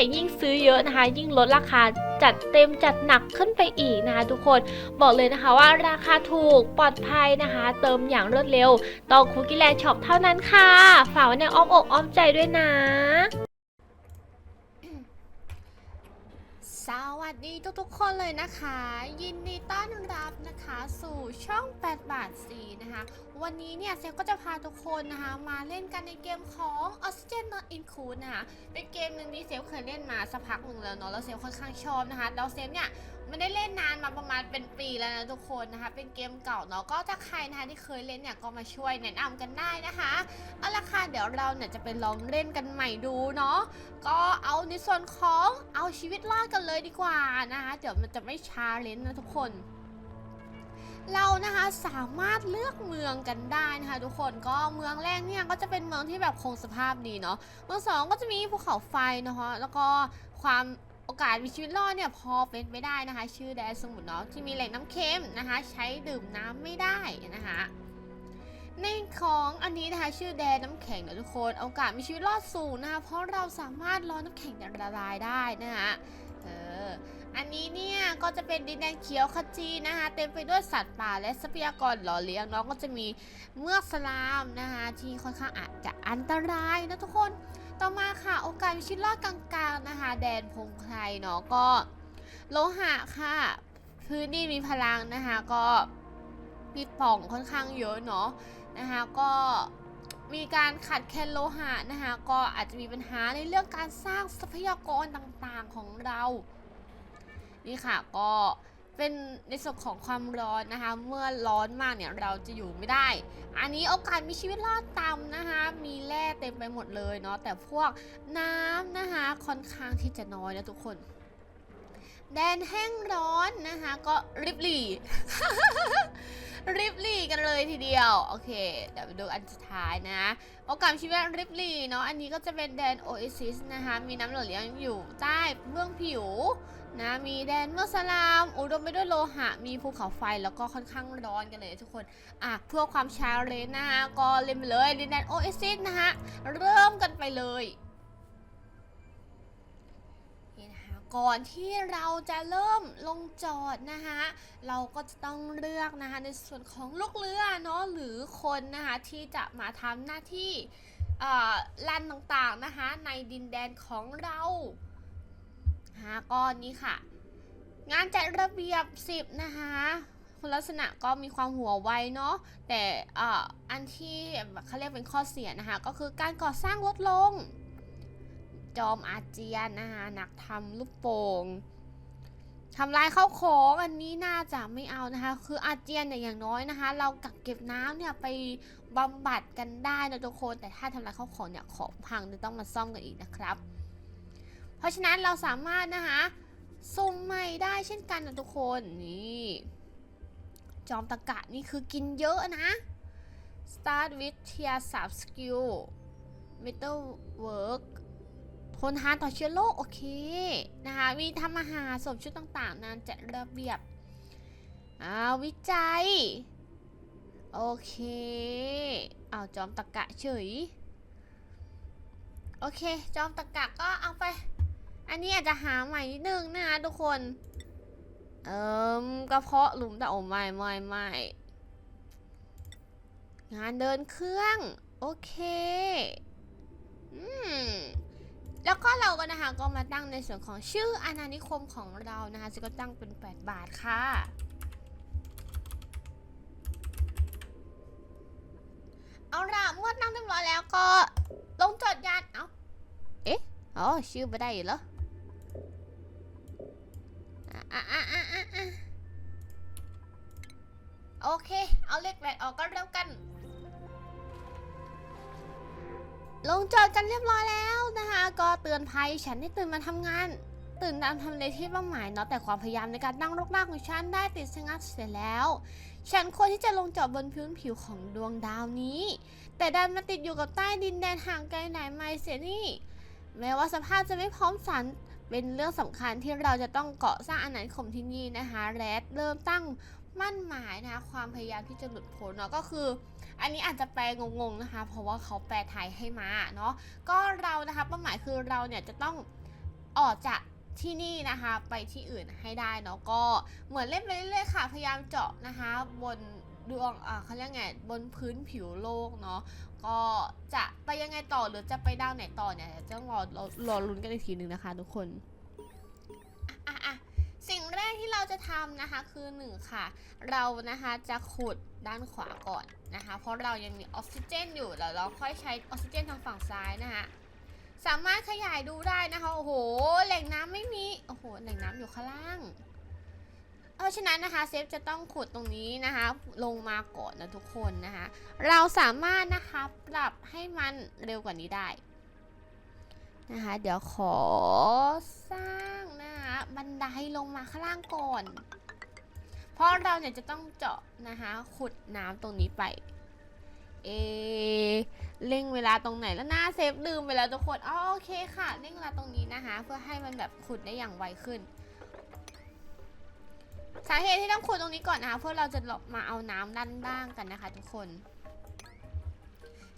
ยยิ่งซื้อเยอะนะคะ ยิ่งลดราคาจัดเต็มจัดหนักขึ้นไปอีกนะคะทุกคนบอกเลยนะคะว่าราคาถูกปลอดภัยนะคะ เติมอย่างรวดเร็วต้องคุกกี้แลนด์ช็อปเท่านั้นค่ะ ฝากไว้ในอ้อมอกอ้อมใจด้วยนะ สวัสดีทุกๆคนเลยนะคะ ยินดีต้อนรับนะคะสู่ช่อง 8 บาท4นะคะ วันนี้เนี่ยเซฟก็จะพาทุกคนนะคะมาเล่นกันในเกมของ Oxygen Not Include นะคะเป็นเกมหนึ่งที่เซฟเคยเล่นมาสักพักหนึ่งแล้วเนาะแล้วเซฟค่อนข้างชอบนะคะแล้วเซฟเนี่ย ไม่ได้เล่นนานมาประมาณเป็นปีแล้วนะทุกคนนะคะ เป็นเกมเก่าเนาะก็ถ้าใครนะคะที่เคยเล่นเนี่ยก็มาช่วยแนะนำกันได้นะคะเอาละค่ะเดี๋ยวเราเนี่ยจะไปลองเล่นกันใหม่ดูเนาะก็เอาในส่วนของเอาชีวิตรอดกันเลยดีกว่านะคะเดี๋ยวมันจะไม่ชาเลนจ์นะทุกคนเรานะคะสามารถเลือกเมืองกันได้นะคะทุกคนก็เมืองแรกเนี่ยก็จะเป็นเมืองที่แบบคงสภาพดีเนาะเมืองสองก็จะมีภูเขาไฟนะคะแล้วก็ความ โอกาสมีชีวิตรอดเนี่ยพอเป็นไม่ได้นะคะ ชื่อแดนสมุทรเนาะที่มีแหล่งน้ำเค็มนะคะ ใช้ดื่มน้ำไม่ได้นะคะในของอันนี้นะคะชื่อแดนน้ำแข็งนะทุกคนโอกาสมีชีวิตรอดสูงนะคะเพราะเราสามารถรอน้ำแข็งเนี่ยละลายได้นะคะเอออันนี้เนี่ยก็จะเป็นดินแดนเขียวขจีนะคะเต็มไปด้วยสัตว์ป่าและทรัพยากรหล่อเลี้ยงเนาะก็จะมีเมือกสลามนะคะที่ค่อนข้างอาจจะอันตรายนะทุกคน ต่อมาค่ะโอกาสมีชีวิตรอดกลางๆนะคะ แดนพงไพรเนาะก็โลหะค่ะ พื้นที่มีพลังนะคะก็มีป่องค่อนข้างเยอะเนาะนะคะก็มีการขาดแคลนโลหะนะคะก็อาจจะมีปัญหาในเรื่องการสร้างทรัพยากรต่างๆของเรา นี่ค่ะก็ เป็นในส่วนของความร้อนนะคะ เมื่อร้อนมากเนี่ยเราจะอยู่ไม่ได้ อันนี้โอกาสมีชีวิตรอดต่ำนะคะ มีแร่เต็มไปหมดเลยเนาะแต่พวกน้ำนะคะค่อนข้างที่จะน้อยนะทุกคน แดนแห้งร้อนนะคะก็ริบหรี่ริบลี่กันเลยทีเดียว โอเค เดี๋ยวไปดูอันสุดท้ายนะ โอกาสชีวิตริบลี่เนาะอันนี้ก็จะเป็นแดนโอเอซิสนะคะ มีน้ำเหล่องอยู่ใต้เบื้องผิว นะมีแดนเมือกสลาม อุดมไปด้วยโลหะ มีภูเขาไฟแล้วก็ค่อนข้างร้อนกันเลยทุกคนอะเพื่อความชาเลนนะคะก็เล่นไปเลยดินแดนโอเอซิสนะคะเริ่มกันไปเลยนี่นะคะก่อนที่เราจะเริ่มลงจอดนะคะเราก็จะต้องเลือกนะคะในส่วนของลูกเรือเนาะหรือคนนะคะที่จะมาทำหน้าที่ลันต่างๆนะคะในดินแดนของเรา นะคะก็นี่ค่ะ งานจัดระเบียบ 10 นะคะคุณลักษณะก็มีความหัวไวเนาะแต่อันที่เขาเรียกเป็นข้อเสียนะคะ ก็คือการก่อสร้างลดลง จอมอาเจียนนะคะหนักทำลูกโป่งทำลายข้าวของอันนี้น่าจะไม่เอานะคะ คืออาเจียนเนี่ยอย่างน้อยนะคะ เรากักเก็บน้ำเนี่ยไปบำบัดกันได้นะทุกคน แต่ถ้าทำลายข้าวของเนี่ยของพังจะต้องมาซ่อมกันอีกนะครับ เพราะฉะนั้นเราสามารถนะคะสุ่มใหม่ได้เช่นกันนะทุกคนนี่จอมตะกะนี่คือกินเยอะนะ start with tier 3 skill metal work ทนทานต่อเชื้อโรคโอเคนะคะมีทำอาหารสมชุดต่างๆนานจัดระเบียบอาววิจัย โอเค เอาจอมตะกะเฉย โอเค จอมตะกะก็เอาไป อันนี้อาจจะหาใหม่นิดนึงนะคะทุกคน เอิมกระเพาะหลุมแต่โอ้ไม่ไม่ไม่งานเดินเครื่อง โอเคอืมแล้วก็เราก็นะคะก็มาตั้งในส่วนของชื่ออาณานิคมของเรานะคะซึ่งก็ตั้งเป็น 8 บาทค่ะ เอาล่ะเมื่อตั้งเรียบร้อยแล้วก็ลงจอดยานเอ้าเอ๊ะ อ๋อ ชื่อไม่ได้เหรออะอะอะอะอะ โอเค เอาเลขแปดออกก็แล้วกัน ลงจอดกันเรียบร้อยแล้วนะคะ ก็เตือนภัยฉันได้ตื่นมาทำงาน ตื่นตามทำเลที่เป้าหมายเนาะแต่ความพยายามในการตั้งรกรากของฉันได้ติดชะงักเสียแล้ว ฉันควรที่จะลงจอดบนพื้นผิวของดวงดาวนี้ แต่ดันมาติดอยู่กับใต้ดินแดนห่างไกลไหนไม่เสียนี่แม้ว่าสภาพจะไม่พร้อมสัน เป็นเรื่องสำคัญที่เราจะต้องเกาะสร้างอาณานิคมที่นี่นะคะแรดเริ่มตั้งมั่นหมายนะคะความพยายามที่จะหลุดพ้นเนาะก็คือ อันนี้อาจจะแปลงงๆนะคะ เพราะว่าเขาแปลไทยให้มาเนาะก็เรานะคะเป้าหมายคือเราเนี่ยจะต้องออกจากที่นี่นะคะไปที่อื่นให้ได้เนาะก็เหมือนเล่นไปเรื่อยๆค่ะพยายามเจาะนะคะบน ดวงอ่าเขาเรียกไงบนพื้นผิวโลกเนาะก็จะไปยังไงต่อหรือจะไปดาวไหนต่อเนี่ยเดี๋ยวจะรอรอรอลุ้นกันอีกทีหนึ่งนะคะทุกคนอะอะสิ่งแรกที่เราจะทำนะคะคือหนึ่งค่ะ เรานะคะจะขุดด้านขวาก่อนนะคะ เพราะเรายังมีออกซิเจนอยู่แล้วเราค่อยใช้ออกซิเจนทางฝั่งซ้ายนะคะสามารถขยายดูได้นะคะ โอ้โห แหล่งน้ำไม่มี โอ้โห แหล่งน้ำอยู่ข้างล่าง ราะฉะนั้นนะคะเซฟจะต้องขุดตรงนี้นะคะ ลงมาก่อนนะทุกคนนะคะ เราสามารถนะคะปรับให้มันเร็วกว่านี้ได้นะคะ เดี๋ยวขอสร้างนะคะบันไดลงมาข้างล่างก่อน เพราะเราเนี่ยจะต้องเจาะนะคะ ขุดน้ำตรงนี้ไป เอเร่งเวลาตรงไหนแล้วนะเซฟลืมไปแล้วทุกคนอ๋อโอเคค่ะเร่งเวลาตรงนี้นะคะ เพื่อให้มันแบบขุดได้อย่างไวขึ้น สาเหตุที่ต้องขุดตรงนี้ก่อนนะคะเพื่อเราจะมาเอาน้ำด้านล่างกันนะคะ ทุกคน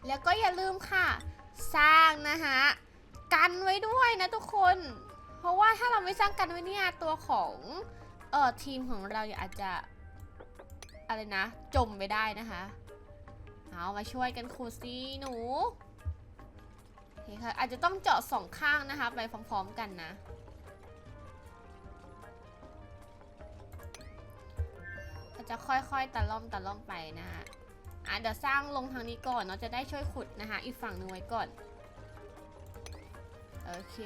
แล้วก็อย่าลืมค่ะ สร้างนะคะกันไว้ด้วยนะทุกคน เพราะว่าถ้าเราไม่สร้างกันไว้เนี่ยตัวของเอ่อทีมของเราเนี่ยอาจจะอะไรนะ จมไปได้นะคะเอามาช่วยกันขุดสิหนูโอเคค่ะอาจจะต้องเจาะสองข้างนะคะ ไปพร้อมๆกันนะ จะค่อยๆตะล่อมตะล่อมไปนะคะอะเดี๋ยวสร้างลงทางนี้ก่อนเนาะจะได้ช่วยขุดนะคะอีกฝั่งหนึงไว้ก่อนโอเค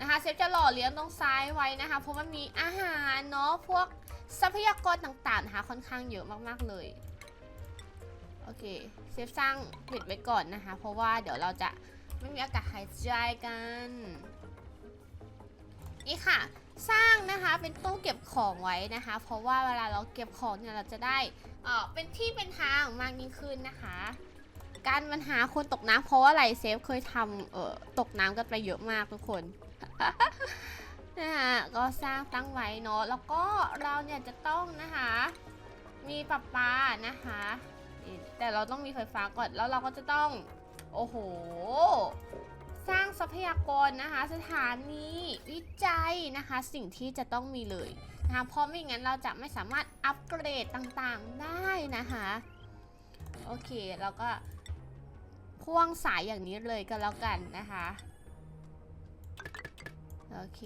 นะคะเซฟจะหล่อเลี้ยงตรงซ้ายไว้นะคะเพราะมันมีอาหารเนาะพวกทรัพยากรต่างๆนะคะค่อนข้างเยอะมากๆเลยโอเคเซฟสร้างปิดไว้ก่อนนะคะ เพราะว่าเดี๋ยวเราจะไม่มีอากาศหายใจกันนี่ค่ะ สร้างนะคะเป็นตู้เก็บของไว้นะคะ เพราะว่าเวลาเราเก็บของเนี่ยเราจะได้เออเป็นที่เป็นทางมากยิ่งขึ้นนะคะ การปัญหาคนตกน้ำเพราะว่าอะไรเซฟเคยทำเออตกน้ำกันไปเยอะมากทุกคนนะคะก็สร้างตั้งไว้เนาะแล้วก็เราเนี่ยจะต้องนะคะ มีปรับปานะคะ แต่เราต้องมีไฟฟ้าก่อนแล้วเราก็จะต้อง โอ้โห สร้างทรัพยากรนะคะ สถานีวิจัยนะคะ สิ่งที่จะต้องมีเลยนะคะเพราะไม่งั้นเราจะไม่สามารถอัปเกรดต่างๆได้นะคะโอเคเราก็พ่วงสายอย่างนี้เลยก็แล้วกันนะคะโอเค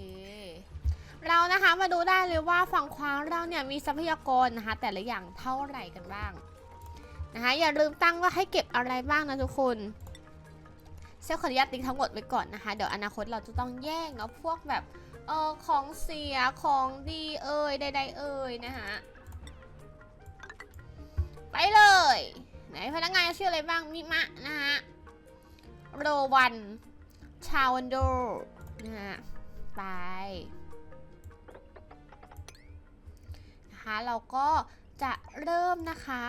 เรานะคะมาดูได้เลยว่าฝั่งขวาเราเนี่ยมีทรัพยากรนะคะ แต่ละอย่างเท่าไหร่กันบ้างนะคะอย่าลืมตั้งว่าให้เก็บอะไรบ้างนะทุกคน เซลขออนุญาตติ๊กทั้งหมดไว้ก่อนนะคะ เดี๋ยวอนาคตเราจะต้องแยกเนาะพวกแบบเออของเสียของดีเอ่ยใดๆเอ่ยนะคะไปเลย ไหนพนักงานชื่ออะไรบ้างมิมะนะฮะโรวันชาวันโดนะฮะไปนะคะเราก็จะเริ่มนะคะ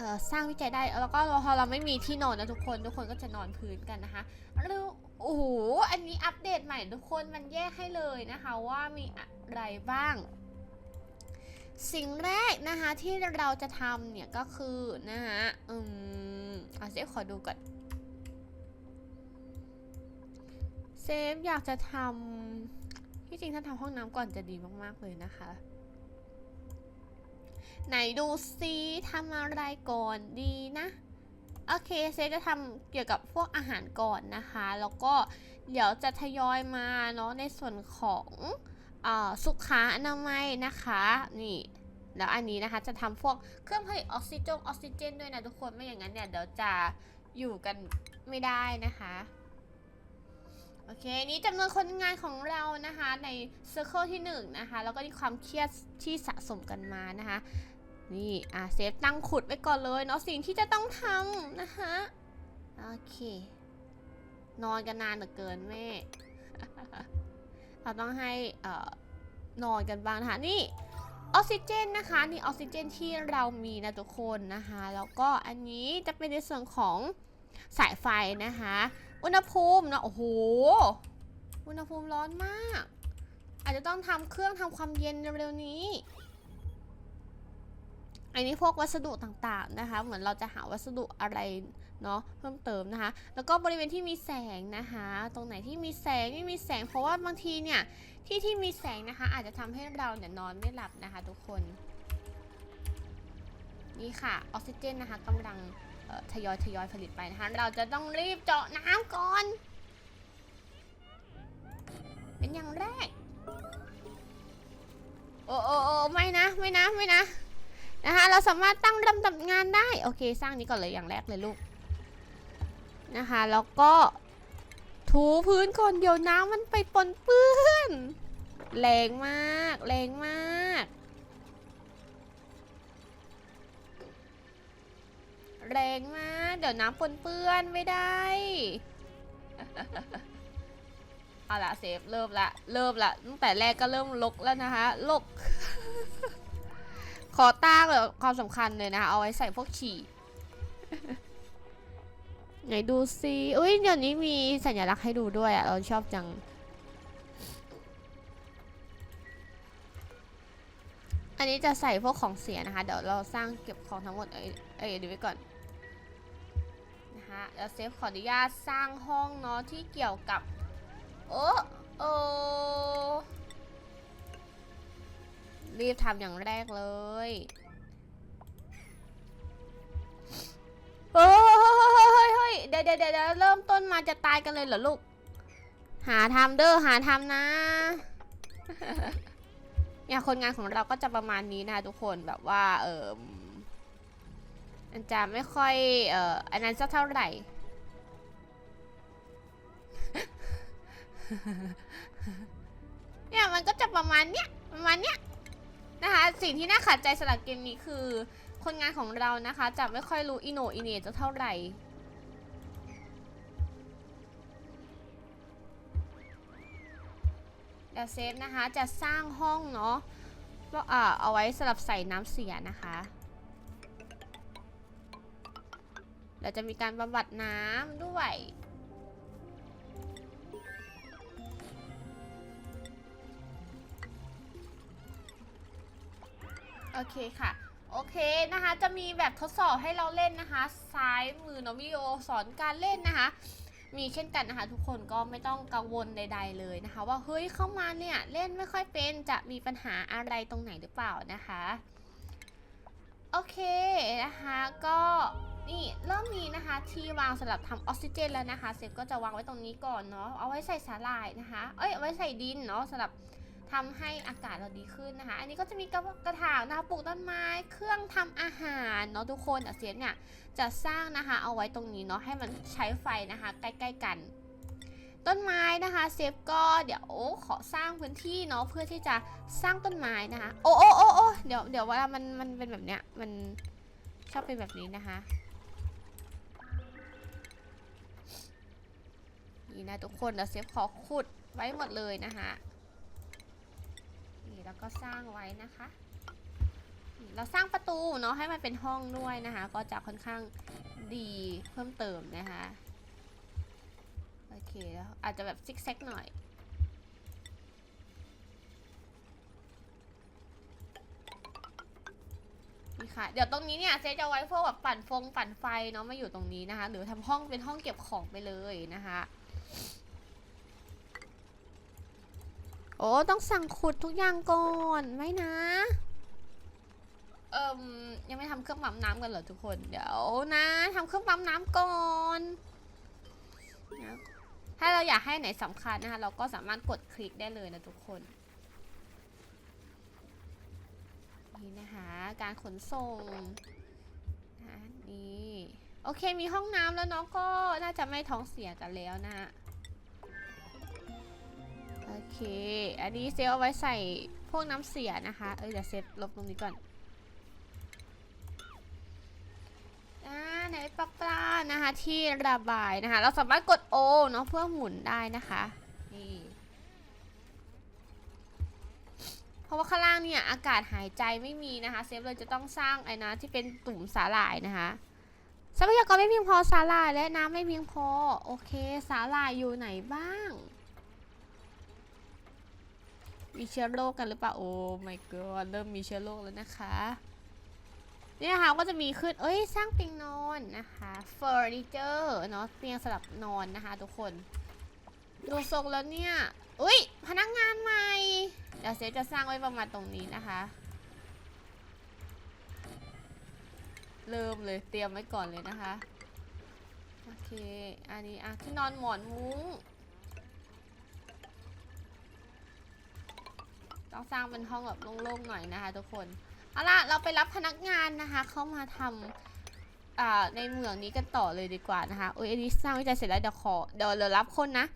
อ่อสร้างวิจัยได้แล้วก็พอเราไม่มีที่นอนนะทุกคน ทุกคนก็จะนอนพื้นกันนะคะแล้วโอ้โหอันนี้อัปเดตใหม่ทุกคนมันแยกให้เลยนะคะว่ามีอะไรบ้าง สิ่งแรกนะคะที่เราจะทำเนี่ยก็คือนะคะอืมอะเซฟขอดูก่อนเซฟอยากจะทำที่จริงถ้าทำห้องน้ำก่อนจะดีมากๆเลยนะคะ ไหนดูซิทำอะไรก่อนดีนะ โอเคเซฟจะทำเกี่ยวกับพวกอาหารก่อนนะคะ แล้วก็เดี๋ยวจะทยอยมาเนาะในส่วนของอสุขาอนามัยนะคะ นี่แล้วอันนี้นะคะจะทำพวกเครื่องผลิตออกซิเจนออกซิเจนด้วยนะทุกคนไม่อย่างนั้นเนี่ยเดี๋ยวจะอยู่กันไม่ได้นะคะโอเคนี้จำนวนคนงานของเรานะคะในเซอร์เคิลที่1นนะคะแล้วก็มีความเครียดที่สะสมกันมานะคะ นี่อะเซฟตั้งขุดไว้ก่อนเลยเนาะสิ่งที่จะต้องทำนะคะโอเค นอนกันนานเหลือเกินแม่ เราต้องให้เอ่อนอนกันบ้างนะคะนี่ออกซิเจนนะคะนี่ออกซิเจนที่เรามีนะทุกคนนะคะแล้วก็อันนี้จะเป็นในส่วนของสายไฟนะคะ อุณหภูมินะโอ้โหอุณหภูมิร้อนมาก อาจจะต้องทำเครื่องทำความเย็นเร็วๆนี้ อันนี้พวกวัสดุต่างๆนะคะ เหมือนเราจะหาวัสดุอะไรเนาะเพิ่มเติมนะคะ แล้วก็บริเวณที่มีแสงนะคะ ตรงไหนที่มีแสงไม่มีแสง เพราะว่าบางทีเนี่ยที่ที่มีแสงนะคะ อาจจะทำให้เราเนี่ยนอนไม่หลับนะคะ ทุกคนนี่ค่ะออกซิเจนนะคะกำลังทยอยทยอยผลิตไปนะคะ เราจะต้องรีบเจาะน้ำก่อน เป็นอย่างแรก โอ้โอ้โอ้ไม่นะ ไม่นะ ไม่นะ นะคะเราสามารถตั้งลำดับงานได้ โอเค สร้างนี้ก่อนเลยอย่างแรกเลยลูกนะคะแล้วก็ถูพื้นก่อนเดี๋ยวน้ำมันไปปนเปื้อนแรงมากแรงมาก แรงมาก เดี๋ยวน้ำปนเปื้อนไม่ได้ เอาละเซฟเริ่มละ เริ่มละตั้งแต่แรกก็เริ่มลกแล้วนะคะลก ขอตั้งเลยความสำคัญเลยนะคะเอาไว้ใส่พวกฉี่ไหนดูซิอุ้ยเดี๋ยวนี้มีสัญลักษณ์ให้ดูด้วยอะเราชอบจัง อันนี้จะใส่พวกของเสียนะคะ เดี๋ยวเราสร้างเก็บของทั้งหมด เอ้ยเอ้ยดี๋ยวไว้ก่อนนะคะแล้วเซฟขออนุญาตสร้างห้องเนาะที่เกี่ยวกับ โอ้โอ้ รีบทำอย่างแรกเลยเฮ้ยเฮ้ยเฮ้ยเดี๋ยวเดี๋ยวเดี๋ยวเริ่มต้นมาจะตายกันเลยเหรอลูก หาทำเด้อหาทำนะเนี่ยคนงานของเราก็จะประมาณนี้นะทุกคนแบบว่าเออมันจะไม่ค่อยเอ่ออันนั้นสักเท่าไหร่ เนี่ยมันก็จะประมาณเนี้ยประมาณเนี้ย นะคะ สิ่งที่น่าขัดใจสำหรับเกมนี้คือ คนงานของเรานะคะ จะไม่ค่อยรู้อิโนอิเนจะเท่าไหร่เดี๋ยวเซฟนะคะ จะสร้างห้องเนาะเอาไว้สำหรับใส่น้ำเสียนะคะเราจะมีการบำบัดน้ำด้วย อเคค่ะโอเคนะคะจะมีแบบทดสอบให้เราเล่นนะคะซ้ายมือเนาะวิโอสอนการเล่นนะคะ มีเช่นกันนะคะ ทุกคนก็ไม่ต้องกังวลใด ๆ เลยนะคะ ว่าเฮ้ยเข้ามาเนี่ยเล่นไม่ค่อยเป็นจะมีปัญหาอะไรตรงไหนหรือเปล่านะคะโอเคนะคะก็นี่เริ่มมีนะคะที่วางสำหรับทำออกซิเจนแล้วนะคะเซฟก็จะวางไว้ตรงนี้ก่อนเนาะเอาไว้ใส่สาหร่ายนะคะ เอ้ยเอาไว้ใส่ดินเนาะสำหรับ ทำให้อากาศเราดีขึ้นนะคะ อันนี้ก็จะมีกระกระถางนะคะปลูกต้นไม้ เครื่องทำอาหารเนาะทุกคนแต่เซฟเนี่ยจะสร้างนะคะเอาไว้ตรงนี้เนาะให้มันใช้ไฟนะคะ ใกล้ๆกัน ต้นไม้นะคะเซฟก็เดี๋ยวขอสร้างพื้นที่เนาะเพื่อที่จะสร้างต้นไม้นะคะ โอ้โอ้โอ้โอ้เดี๋ยวเดี๋ยวเวลามันมันเป็นแบบเนี้ยมันชอบเป็นแบบนี้นะคะนี่นะทุกคนเดี๋ยวเซฟขอขุดไว้หมดเลยนะคะ นี่แล้วก็สร้างไว้นะคะเราสร้างประตูเนาะให้มันเป็นห้องด้วยนะคะ ก็จะค่อนข้างดีเพิ่มเติมนะคะโอเคแล้วอาจจะแบบซิกแซกหน่อยนี่ค่ะเดี๋ยวตรงนี้เนี่ยเจ๊จะไว้พวกแบบปั่นฟงปั่นไฟเนาะมาอยู่ตรงนี้นะคะ หรือทำห้องเป็นห้องเก็บของไปเลยนะคะ โอ้ต้องสั่งขุดทุกอย่างก่อนไหมนะ เอิมยังไม่ทำเครื่องปั๊มน้ำกันเหรอทุกคน เดี๋ยวนะทำเครื่องปั๊มน้ำก่อนนะถ้าเราอยากให้ไหนสำคัญนะคะ เราก็สามารถกดคลิกได้เลยนะทุกคนนี่นะคะการขนส่งนะนี่โอเคมีห้องน้ำแล้วเนาะก็น่าจะไม่ท้องเสียกันแล้วนะฮะ โอเค อันนี้เซฟเอาไว้ใส่พวกน้ำเสียนะคะ เอ้ยเดี๋ยวเซฟลบตรงนี้ก่อนอ่าในปลาปลานะคะที่ระบายนะคะ เราสามารถกด O เนาะเพื่อหมุนได้นะคะ นี่ เพราะว่าข้างล่างเนี่ยอากาศหายใจไม่มีนะคะ เซฟเลยจะต้องสร้างไอ้นะที่เป็นตุ่มสาหร่ายนะคะทรัพยากรไม่เพียงพอสาหร่ายและน้ำไม่เพียงพอ โอเค สาหร่ายอยู่ไหนบ้าง มีเชื้อโรคกันหรือเปล่าโอ้ my god เริ่มมีเชื้อโรคแล้วนะคะเนี่ยค่ะก็จะมีขึ้น เอ้ย สร้างเตียงนอนนะคะเฟอร์นิเจอร์เนาะเตียงสำหรับนอนนะคะทุกคน ดูทรงแล้วเนี่ยอุ้ยพนักงานใหม่ เดี๋ยวเซฟจะสร้างไว้ประมาณตรงนี้นะคะ เริ่มเลยเตรียมไว้ก่อนเลยนะคะ โอเค อันนี้อะที่นอนหมอนมุ้ง ต้องสร้างเป็นห้องแบบโล่งๆหน่อยนะคะทุกคนเอาล่ะเราไปรับพนักงานนะคะเข้ามาทำอ่าในเมืองนี้กันต่อเลยดีกว่านะคะโอ้ยอันนี้สร้างวิจัยเสร็จแล้วเดี๋ยวขอเดี๋ยวเรารับคนนะ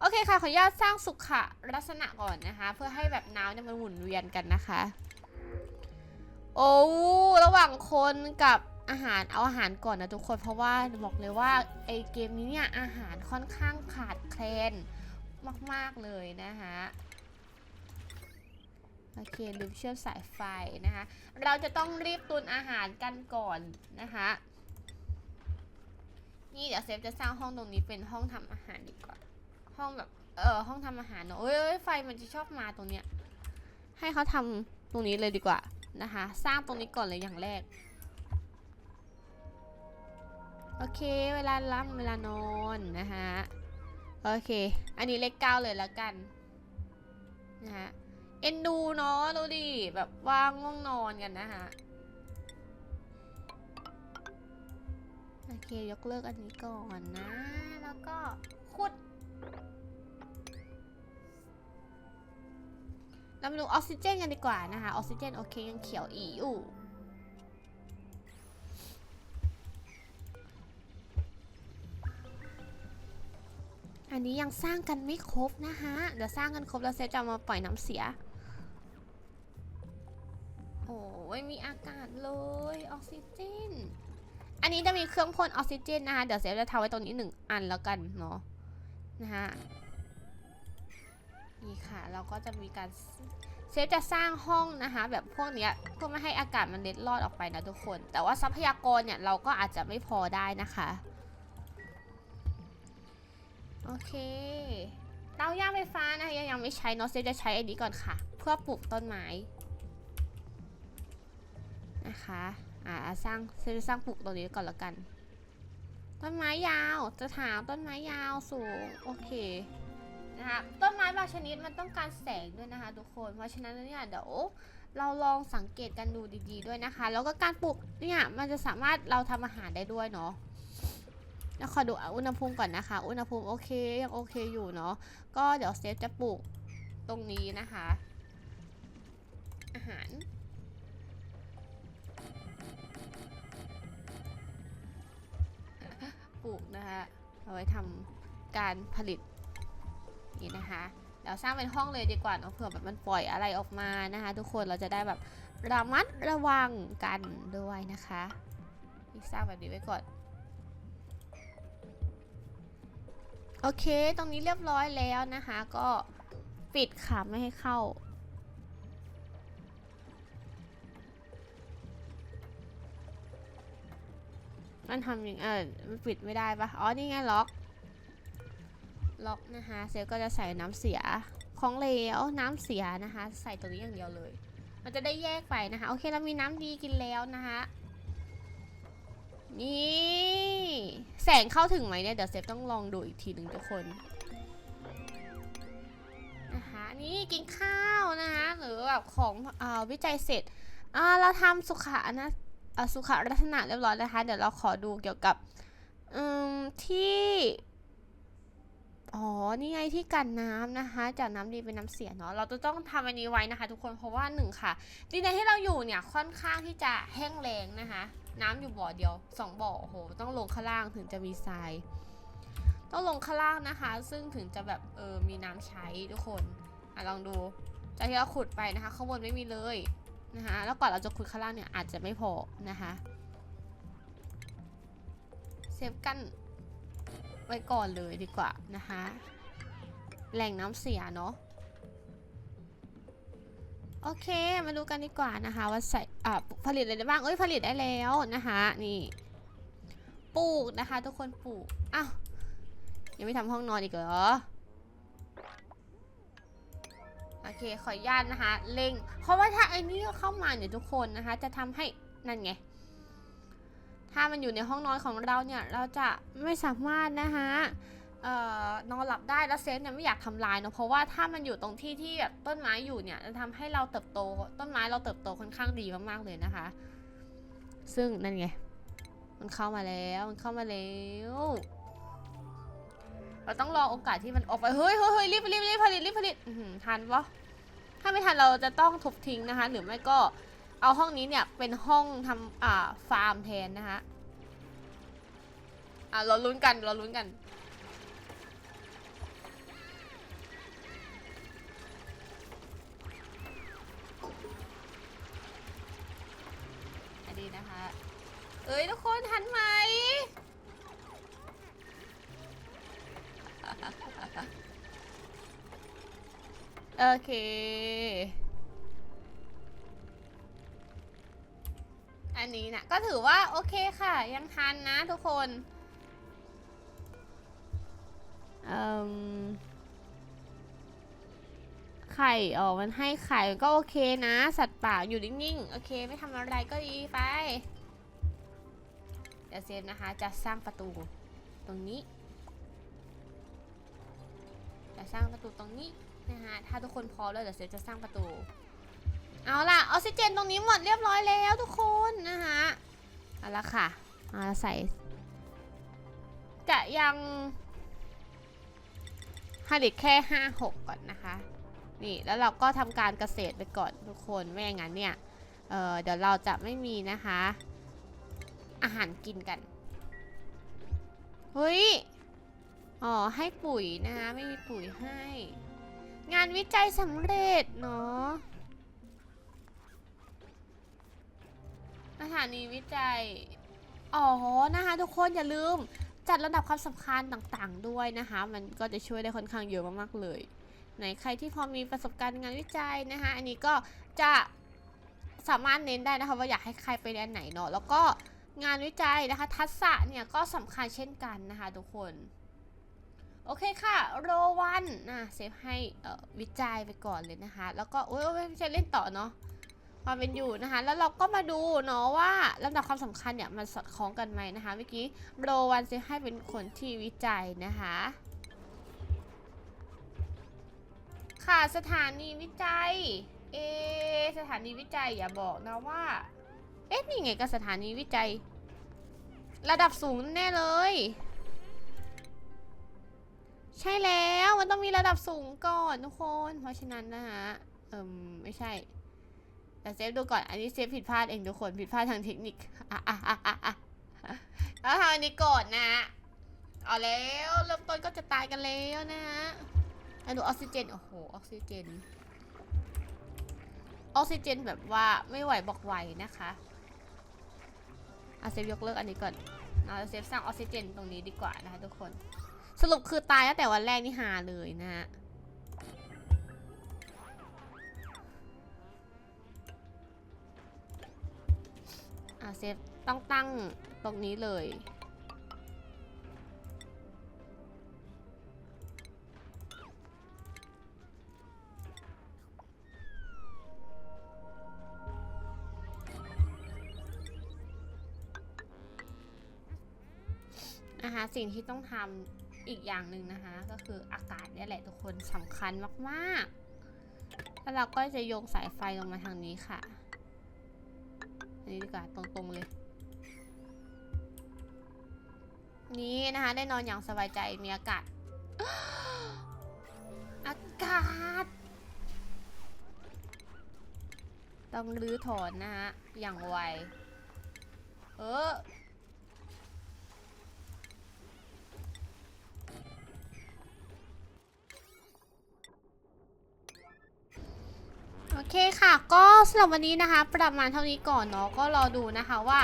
โอเคค่ะขออนุญาตสร้างสุขลักษณะก่อนนะคะ เพื่อให้แบบน้ำเนี่ยมันหมุนเวียนกันนะคะ โอ้ระหว่างคนกับอาหารเอาอาหารก่อนนะทุกคนเพราะว่าบอกเลยว่าไอเกมนี้เนี่ยอาหารค่อนข้างขาดแคลนมาก ๆ เลยนะคะ โอเคลืมเชื่อมสายไฟนะคะ เราจะต้องรีบตุนอาหารกันก่อนนะคะ นี่เดี๋ยวเซฟจะสร้างห้องตรงนี้เป็นห้องทำอาหารดีกว่า ห้องแบบเออห้องทำอาหารเนอะเอ้ยอยไฟมันจะชอบมาตรงเนี้ย ให้เขาทำตรงนี้เลยดีกว่านะคะ สร้างตรงนี้ก่อนเลยอย่างแรก โอเค เวลาล้ำเวลานอนนะคะ โอเค อันนี้เลขเก้าเลยแล้วกัน นะคะ เอ็นดูเนาะดูดิ แบบว่างง่วงนอนกันนะคะโอเค ยกเลิกอันนี้ก่อนนะ แล้วก็ขุดเรามาดูออกซิเจนกันดีกว่านะคะ ออกซิเจนโอเคยังเขียวอีอยู่อันนี้ยังสร้างกันไม่ครบนะคะเดี๋ยวสร้างกันครบแล้วเซฟจะมาปล่อยน้ำเสีย ไม่มีอากาศเลย ออกซิเจน อันนี้จะมีเครื่องพ่นออกซิเจนนะคะ เดี๋ยวเซฟจะทำไว้ตรงนี้หนึ่งอันแล้วกันเนาะนะคะนี่ค่ะ เราก็จะมีการเซฟจะสร้างห้องนะคะ แบบพวกเนี้ยเพื่อไม่ให้อากาศมันเล็ดลอดออกไปนะทุกคน แต่ว่าทรัพยากรเนี่ยเราก็อาจจะไม่พอได้นะคะ โอเคเตาย่างไฟฟ้านะคะยังยังไม่ใช้เนาะเซฟจะใช้อันนี้ก่อนค่ะ เพื่อปลูกต้นไม้ นะคะอ่าสร้างเซฟจะสร้างปลูกตรงนี้ก่อนล้วกัน ต้นไม้ยาวจะถามต้นไม้ยาวสูงโอเคนะคะต้นไม้บางชนิดมันต้องการแสงด้วยนะคะทุกคน เพราะฉะนั้นเนี่ยเดี๋ยวเราลองสังเกตกันดูดีๆด้วยนะคะ แล้วก็การปลูกเนี่ยมันจะสามารถเราทำอาหารได้ด้วยเนาะแล้วขอดูอุณหภูมิก่อนนะคะ อุณหภูมิโอเคยังโอเคอยู่เนาะก็เดี๋ยวเซฟจะปลูกตรงนี้นะคะ อาหาร ปลูกนะคะเอาไว้ทำการผลิตนี่นะคะเดี๋ยวสร้างเป็นห้องเลยดีกว่าเนาะเผื่อแบบมันปล่อยอะไรออกมานะคะ ทุกคนเราจะได้แบบระมัดระวังกันด้วยนะคะนี่สร้างแบบนี้ไว้ก่อนโอเค ตรงนี้เรียบร้อยแล้วนะคะ ก็ปิดค่ะไม่ให้เข้า มันทำอย่างเออมันปิดไม่ได้ปะอ๋อ นี่ไงล็อก ล็อกนะคะเซลก็จะใส่น้ำเสีย ของเหลวน้ำเสียนะคะ ใส่ตรงนี้อย่างเดียวเลย มันจะได้แยกไปนะคะ โอเคเรามีน้ำดีกินแล้วนะคะนี่แสงเข้าถึงไหมเนี่ยเดี๋ยวเซฟต้องลองดูอีกทีหนึ่งทุกคนนะคะนี่กินข้าวนะคะหรือแบบของอวิจัยเสร็จเราทำสุขะนะ สุขลักษณะเรียบร้อยนะคะ เดี๋ยวเราขอดูเกี่ยวกับอืมที่ อ๋อ นี่ไงที่กันน้ำนะคะ จากน้ำดีเป็นน้ำเสียเนาะ เราจะต้องทำอันนี้ไว้นะคะ ทุกคน เพราะว่าหนึ่งค่ะ ดินแดนที่เราอยู่เนี่ยค่อนข้างที่จะแห้งแล้งนะคะ น้ำอยู่บ่อเดียวสองบ่อ โอ้โห ต้องลงข้างล่างถึงจะมีทราย ต้องลงข้างล่างนะคะ ซึ่งถึงจะแบบเออ มีน้ำใช้ทุกคน อะลองดู จากที่เราขุดไปนะคะ ข้างบนไม่มีเลย นะคะแล้วก่อนเราจะขุดข้างล่างเนี่ยอาจจะไม่พอนะคะเซฟกันไว้ก่อนเลยดีกว่านะคะแหล่งน้ำเสียเนาะโอเค มาดูกันดีกว่านะคะว่าใส่ผลิตอะไรได้บ้าง เอ้ยผลิตได้แล้วนะคะนี่ปลูกนะคะ ทุกคนปลูกอ้าวยังไม่ทำห้องนอนอีกเหรอ เคขออนุญาตนะคะเล็งเพราะว่าถ้าไอ้นี่เข้ามาเนี่ยทุกคนนะคะ จะทำให้นั่นไง ถ้ามันอยู่ในห้องนอนของเราเนี่ยเราจะไม่สามารถนะคะเอ่อนอนหลับได้แล้วเซฟเนี่ยไม่อยากทำลายเนาะเพราะว่าถ้ามันอยู่ตรงที่ที่แบบต้นไม้อยู่เนี่ยจะทำให้เราเติบโตต้นไม้เราเติบโตค่อนข้างดีมากๆเลยนะคะ ซึ่งนั่นไง มันเข้ามาแล้วมันเข้ามาแล้วเราต้องรอโอกาสที่มันออกไปเฮ้ยเฮ้ยเฮ้ยรีบรีบรีบผลิตรีบผลิตทันปะ ถ้าไม่ทันเราจะต้องทุบทิ้งนะคะ หรือไม่ก็เอาห้องนี้เนี่ยเป็นห้องทำอ่าฟาร์มแทนนะคะอะเราลุ้นกันเราลุ้นกันอันนี้นะคะ เอ้ยทุกคนทันไหม โอเค อันนี้นะก็ถือว่าโอเคค่ะ ยังทันนะทุกคนไข่อ๋อมันให้ไข่ก็โอเคนะ สัตว์ป่าอยู่นิ่งๆ โอเค ไม่ทำอะไรก็ดีไป เดี๋ยวเซฟนะคะ จะสร้างประตูตรงนี้ จะสร้างประตูตรงนี้ นะฮะถ้าทุกคนพร้อมแล้วเดี๋ยวเซฟจะสร้างประตู เอาล่ะออกซิเจนตรงนี้หมดเรียบร้อยแล้วทุกคนนะฮะเอาละค่ะเอาละใส่ จะยังผลิตแค่ห้าหกก่อนนะคะ นี่แล้วเราก็ทำการเกษตรไปก่อนทุกคนไม่อย่างนั้นเนี่ยเเดี๋ยวเราจะไม่มีนะคะ อาหารกินกันเฮ้ย อ๋อ ให้ปุ๋ยนะคะ ไม่มีปุ๋ยให้ งานวิจัยสำเร็จเนาะสถานีวิจัย อ๋อ นะคะทุกคนอย่าลืมจัดระดับความสำคัญต่างๆด้วยนะคะ มันก็จะช่วยได้ค่อนข้างเยอะมากๆเลยไหนใครที่พอมีประสบการณ์งานวิจัยนะคะ อันนี้ก็จะสามารถเน้นได้นะคะว่าอยากให้ใครไปเรียนไหนเนาะแล้วก็งานวิจัยนะคะ ทักษะเนี่ยก็สำคัญเช่นกันนะคะ ทุกคน โอเคค่ะ โรวันนะเซฟให้วิจัยไปก่อนเลยนะคะ แล้วก็โอ้ยไม่ใช่เล่นต่อเนาะความเป็นอยู่นะคะ แล้วเราก็มาดูเนาะว่าลำดับความสำคัญเนี่ยมันสอดคล้องกันไหมนะคะ เมื่อกี้โรวันเซฟให้เป็นคนที่วิจัยนะคะ ค่ะสถานีวิจัย เอ สถานีวิจัยอย่าบอกนะว่า เอ๊ะนี่ไงก็สถานีวิจัย ระดับสูงแน่เลย ใช่แล้วมันต้องมีระดับสูงก่อนทุกคน เพราะฉะนั้นนะฮะ เอิมไม่ใช่ แต่เซฟดูก่อน อันนี้เซฟผิดพลาดเองทุกคน ผิดพลาดทางเทคนิคอะอะอะอะอะแล้วทำอันนี้ก่อนนะเอาแล้วเริ่มต้นก็จะตายกันแล้วนะฮะดูออกซิเจน โอ้โห ออกซิเจน ออกซิเจนแบบว่าไม่ไหวบอกไหวนะคะเอาเซฟยกเลิกอันนี้ก่อนเราเซฟสร้างออกซิเจนตรงนี้ดีกว่านะคะทุกคน สรุปคือตายตั้งแต่วันแรกนี่หาเลยนะฮะอะเซฟต้องตั้งตรงนี้เลยนะคะสิ่งที่ต้องทำ อีกอย่างหนึ่งนะคะ ก็คืออากาศนี่แหละทุกคนสำคัญมากๆ แล้วเราก็จะโยงสายไฟลงมาทางนี้ค่ะ อันนี้ดีกว่าตรงๆเลย นี่นะคะ ได้นอนอย่างสบายใจมีอากาศ อากาศ ต้องรื้อถอนนะฮะ อย่างไว เออ เคค่ะ ก็สำหรับวันนี้นะคะ ประมาณเท่านี้ก่อนเนาะก็รอดูนะคะว่า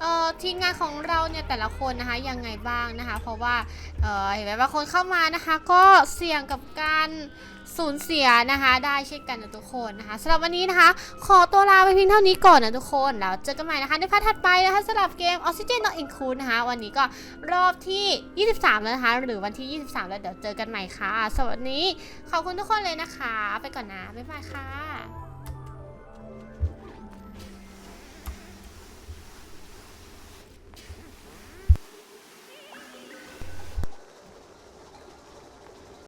เอ่อทีมงานของเราเนี่ยแต่ละคนนะคะยังไงบ้างนะคะ เพราะว่าเอ่อเห็นไหมบางคนเข้ามานะคะ ก็เสี่ยงกับการสูญเสียนะคะ ได้เช่นกันนะทุกคนนะคะสำหรับวันนี้นะคะ ขอตัวลาไปเพียงเท่านี้ก่อนนะทุกคนแล้วเจอกันใหม่นะคะในพาร์ทถัดไปนะคะสำหรับเกม Oxygen Not Include นะคะ วันนี้ก็รอบที่ 23 แล้วนะคะ หรือวันที่ 23 แล้วเดี๋ยวเจอกันใหม่ค่ะสวัสดีขอบคุณทุกคนเลยนะคะ ไปก่อนนะบ๊ายบายค่ะ